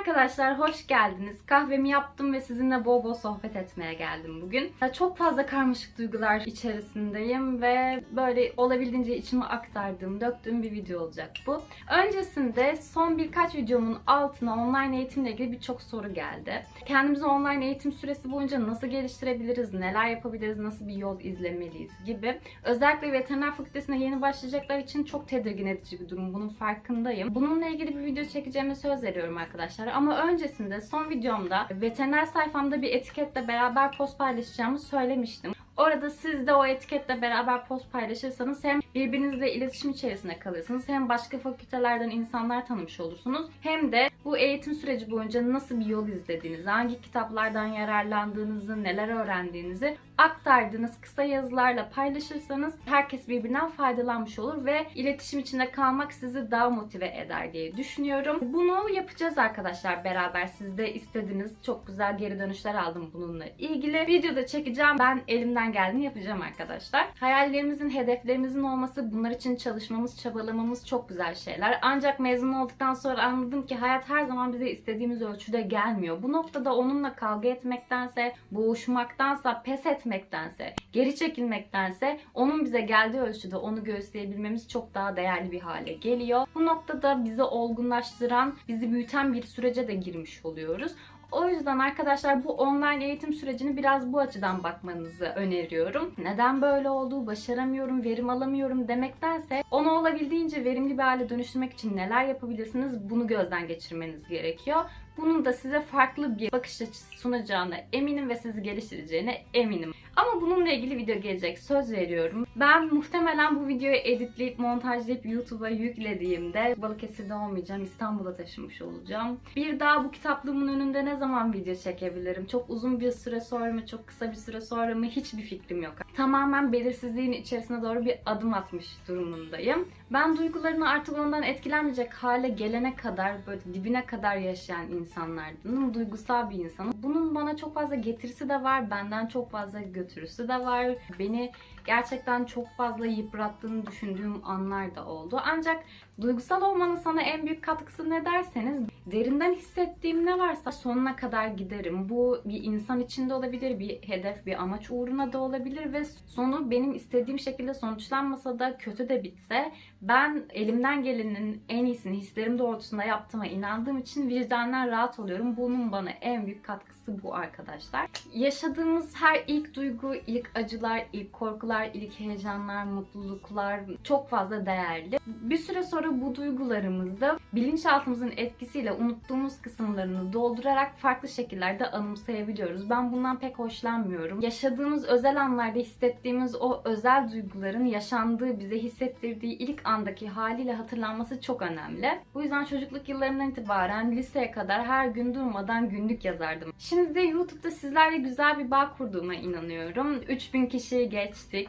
arkadaşlar, hoş geldiniz. Kahvemi yaptım ve sizinle bol bol sohbet etmeye geldim bugün. Çok fazla karmaşık duygular içerisindeyim ve böyle olabildiğince içime aktardığım, döktüğüm bir video olacak bu. Öncesinde son birkaç videomun altına online eğitimle ilgili birçok soru geldi. Kendimizi online eğitim süresi boyunca nasıl geliştirebiliriz, neler yapabiliriz, nasıl bir yol izlemeliyiz gibi. Özellikle veteriner fakültesine yeni başlayacaklar için çok tedirgin edici bir durum. Bunun farkındayım. Bununla ilgili bir video çekeceğime söz veriyorum arkadaşlar. Ama öncesinde son videomda veteriner sayfamda bir etiketle beraber post paylaşacağımı söylemiştim. Orada siz de o etiketle beraber post paylaşırsanız hem birbirinizle iletişim içerisinde kalırsınız hem başka fakültelerden insanlar tanımış olursunuz. Hem de bu eğitim süreci boyunca nasıl bir yol izlediğinizi, hangi kitaplardan yararlandığınızı, neler öğrendiğinizi aktardığınız kısa yazılarla paylaşırsanız herkes birbirinden faydalanmış olur ve iletişim içinde kalmak sizi daha motive eder diye düşünüyorum. Bunu yapacağız arkadaşlar beraber. Siz de istediniz. Çok güzel geri dönüşler aldım bununla ilgili. Videoda çekeceğim. Ben elimden geldiğini yapacağım arkadaşlar. Hayallerimizin, hedeflerimizin olması, bunlar için çalışmamız, çabalamamız çok güzel şeyler. Ancak mezun olduktan sonra anladım ki hayat her zaman bize istediğimiz ölçüde gelmiyor. Bu noktada onunla kavga etmektense, boğuşmaktansa, pes etmektense, geri çekilmektense onun bize geldiği ölçüde onu göğüsleyebilmemiz çok daha değerli bir hale geliyor. Bu noktada bizi olgunlaştıran, bizi büyüten bir sürece de girmiş oluyoruz. O yüzden arkadaşlar bu online eğitim sürecini biraz bu açıdan bakmanızı öneriyorum. Neden böyle oldu, başaramıyorum, verim alamıyorum demektense onu olabildiğince verimli bir hale dönüştürmek için neler yapabilirsiniz bunu gözden geçirmeniz gerekiyor. Bunun da size farklı bir bakış açısı sunacağına eminim ve sizi geliştireceğine eminim. Ama bununla ilgili video gelecek söz veriyorum. Ben muhtemelen bu videoyu editleyip montajlayıp YouTube'a yüklediğimde Balıkesir'de olmayacağım. İstanbul'a taşınmış olacağım. Bir daha bu kitaplığımın önünde ne zaman video çekebilirim? Çok uzun bir süre sonra mı, çok kısa bir süre sonra mı hiçbir fikrim yok. Tamamen belirsizliğin içerisine doğru bir adım atmış durumundayım. Ben duygularını artık ondan etkilenmeyecek hale gelene kadar böyle dibine kadar yaşayan insanlardanım. Duygusal bir insanım. Bunun bana çok fazla getirisi de var. Benden çok fazla götürüsü de var. Beni gerçekten çok fazla yıprattığını düşündüğüm anlar da oldu. Ancak duygusal olmanın sana en büyük katkısı ne derseniz derinden hissettiğim ne varsa sonuna kadar giderim. Bu bir insan içinde olabilir, bir hedef, bir amaç uğruna da olabilir ve sonu benim istediğim şekilde sonuçlanmasa da kötü de bitse ben elimden gelenin en iyisini hislerim doğrultusunda yaptığıma inandığım için vicdanen rahat oluyorum. Bunun bana en büyük katkısı bu arkadaşlar. Yaşadığımız her ilk duygu, ilk acılar, ilk korkular, ilk heyecanlar, mutluluklar çok fazla değerli. Bir süre sonra bu duygularımızda bilinçaltımızın etkisiyle unuttuğumuz kısımlarını doldurarak farklı şekillerde anımsayabiliyoruz. Ben bundan pek hoşlanmıyorum. Yaşadığımız özel anlarda hissettiğimiz o özel duyguların yaşandığı, bize hissettirdiği ilk andaki haliyle hatırlanması çok önemli. Bu yüzden çocukluk yıllarımdan itibaren liseye kadar her gün durmadan günlük yazardım. Şimdi de YouTube'da sizlerle güzel bir bağ kurduğuma inanıyorum. 3000 kişiyi geçtik.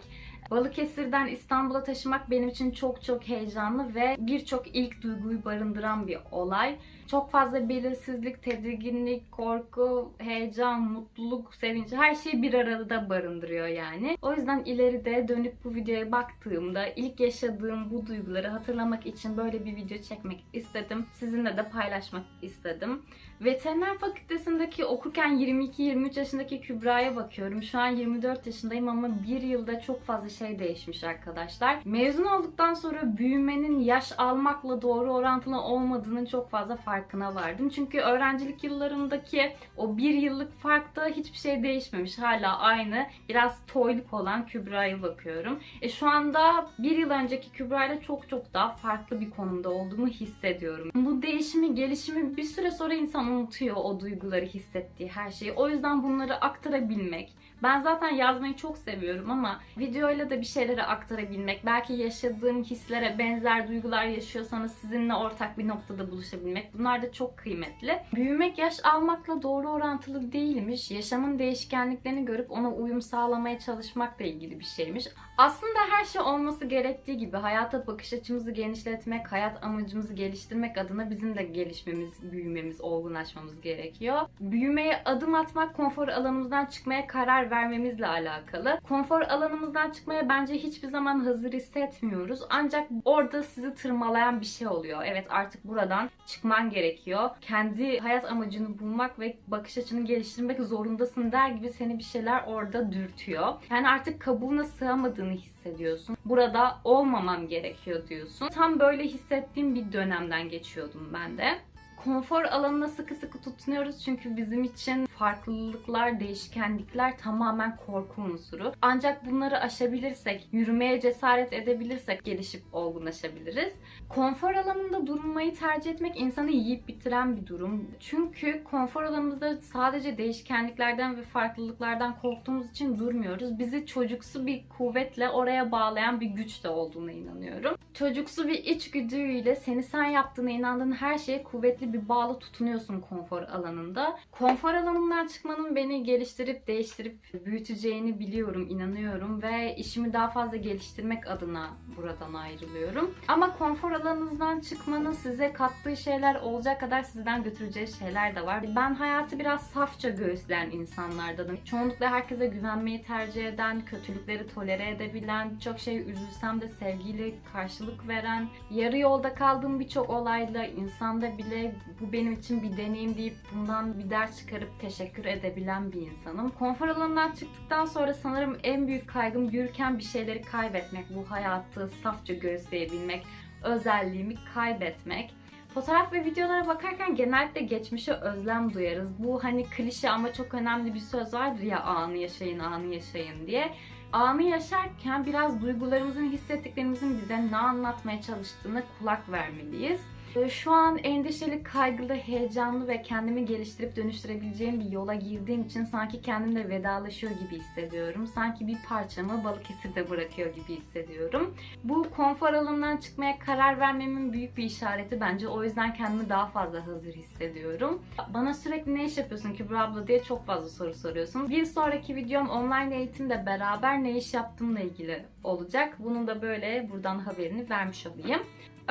Balıkesir'den İstanbul'a taşımak benim için çok çok heyecanlı ve birçok ilk duyguyu barındıran bir olay. Çok fazla belirsizlik, tedirginlik, korku, heyecan, mutluluk, sevinç her şeyi bir arada barındırıyor yani. O yüzden ileride dönüp bu videoya baktığımda ilk yaşadığım bu duyguları hatırlamak için böyle bir video çekmek istedim. Sizinle de paylaşmak istedim. Veteriner fakültesindeki okurken 22-23 yaşındaki Kübra'ya bakıyorum. Şu an 24 yaşındayım ama bir yılda çok fazla şey değişmiş arkadaşlar. Mezun olduktan sonra büyümenin yaş almakla doğru orantılı olmadığının çok fazla farkına vardım. Çünkü öğrencilik yıllarımdaki o bir yıllık farkta hiçbir şey değişmemiş. Hala aynı biraz toyluk olan Kübra'ya bakıyorum. E şu anda bir yıl önceki Kübra ile çok çok daha farklı bir konumda olduğumu hissediyorum. Bu değişimi, gelişimi bir süre sonra insan unutuyor o duyguları hissettiği her şeyi. O yüzden bunları aktarabilmek. Ben zaten yazmayı çok seviyorum ama videoyla da bir şeyleri aktarabilmek, belki yaşadığım hislere benzer duygular yaşıyorsanız sizinle ortak bir noktada buluşabilmek bunlar da çok kıymetli. Büyümek yaş almakla doğru orantılı değilmiş. Yaşamın değişkenliklerini görüp ona uyum sağlamaya çalışmakla ilgili bir şeymiş. Aslında her şey olması gerektiği gibi hayata bakış açımızı genişletmek, hayat amacımızı geliştirmek adına bizim de gelişmemiz, büyümemiz, olgunlaşmamız gerekiyor. Büyümeye adım atmak konfor alanımızdan çıkmaya karar vermemizle alakalı. Konfor alanımızdan çıkmaya bence hiçbir zaman hazır hissetmiyoruz. Ancak orada sizi tırmalayan bir şey oluyor. Evet artık buradan çıkman gerekiyor. Kendi hayat amacını bulmak ve bakış açını geliştirmek zorundasın der gibi seni bir şeyler orada dürtüyor. Yani artık kabuğuna sığamadığını hissediyorsun. Burada olmamam gerekiyor diyorsun. Tam böyle hissettiğim bir dönemden geçiyordum ben de konfor alanına sıkı sıkı tutunuyoruz çünkü bizim için farklılıklar, değişkenlikler tamamen korku unsuru. Ancak bunları aşabilirsek, yürümeye cesaret edebilirsek gelişip olgunlaşabiliriz. Konfor alanında durmayı tercih etmek insanı yiyip bitiren bir durum. Çünkü konfor alanımızda sadece değişkenliklerden ve farklılıklardan korktuğumuz için durmuyoruz. Bizi çocuksu bir kuvvetle oraya bağlayan bir güç de olduğuna inanıyorum. Çocuksu bir içgüdüyle seni sen yaptığına inandığın her şeye kuvvetli bir bağlı tutunuyorsun konfor alanında. Konfor alanından çıkmanın beni geliştirip değiştirip büyüteceğini biliyorum, inanıyorum ve işimi daha fazla geliştirmek adına buradan ayrılıyorum. Ama konfor alanınızdan çıkmanın size kattığı şeyler olacak kadar sizden götüreceği şeyler de var. Ben hayatı biraz safça göğüsleyen insanlardanım. Çoğunlukla herkese güvenmeyi tercih eden, kötülükleri tolere edebilen, çok şey üzülsem de sevgiyle karşılık veren, yarı yolda kaldığım birçok olayla insanda bile bu benim için bir deneyim deyip bundan bir ders çıkarıp teşekkür edebilen bir insanım. Konfor alanından çıktıktan sonra sanırım en büyük kaygım yürürken bir şeyleri kaybetmek, bu hayatı safça göğüsleyebilmek, özelliğimi kaybetmek. Fotoğraf ve videolara bakarken genellikle geçmişe özlem duyarız. Bu hani klişe ama çok önemli bir söz vardır ya anı yaşayın, anı yaşayın diye. Anı yaşarken biraz duygularımızın, hissettiklerimizin bize ne anlatmaya çalıştığına kulak vermeliyiz. Ee, Şu an endişeli, kaygılı, heyecanlı ve kendimi geliştirip dönüştürebileceğim bir yola girdiğim için sanki kendimle vedalaşıyor gibi hissediyorum. Sanki bir parçamı Balıkesir'de bırakıyor gibi hissediyorum. Bu konfor alanından çıkmaya karar vermemin büyük bir işareti bence. O yüzden kendimi daha fazla hazır hissediyorum. Bana sürekli ne iş yapıyorsun Kübra abla diye çok fazla soru soruyorsunuz. Bir sonraki videom online eğitimle beraber ne iş yaptığımla ilgili olacak. Bunun da böyle buradan haberini vermiş olayım.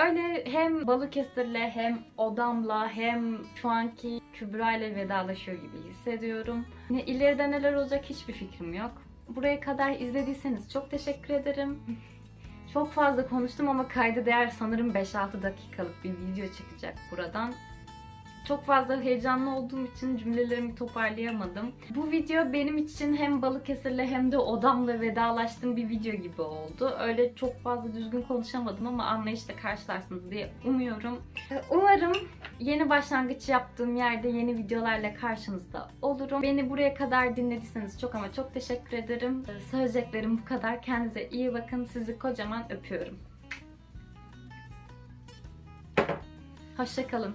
Öyle hem Balıkesir'le hem odamla hem şu anki Kübra ile vedalaşıyor gibi hissediyorum. Ne ileride neler olacak hiçbir fikrim yok. Buraya kadar izlediyseniz çok teşekkür ederim. Çok fazla konuştum ama kayda değer sanırım 5-6 dakikalık bir video çıkacak buradan. Çok fazla heyecanlı olduğum için cümlelerimi toparlayamadım. Bu video benim için hem Balıkesir'le hem de odamla vedalaştığım bir video gibi oldu. Öyle çok fazla düzgün konuşamadım ama anlayışla karşılarsınız diye umuyorum. Umarım yeni başlangıç yaptığım yerde yeni videolarla karşınızda olurum. Beni buraya kadar dinlediyseniz çok ama çok teşekkür ederim. Söyleyeceklerim bu kadar. Kendinize iyi bakın. Sizi kocaman öpüyorum. Hoşçakalın.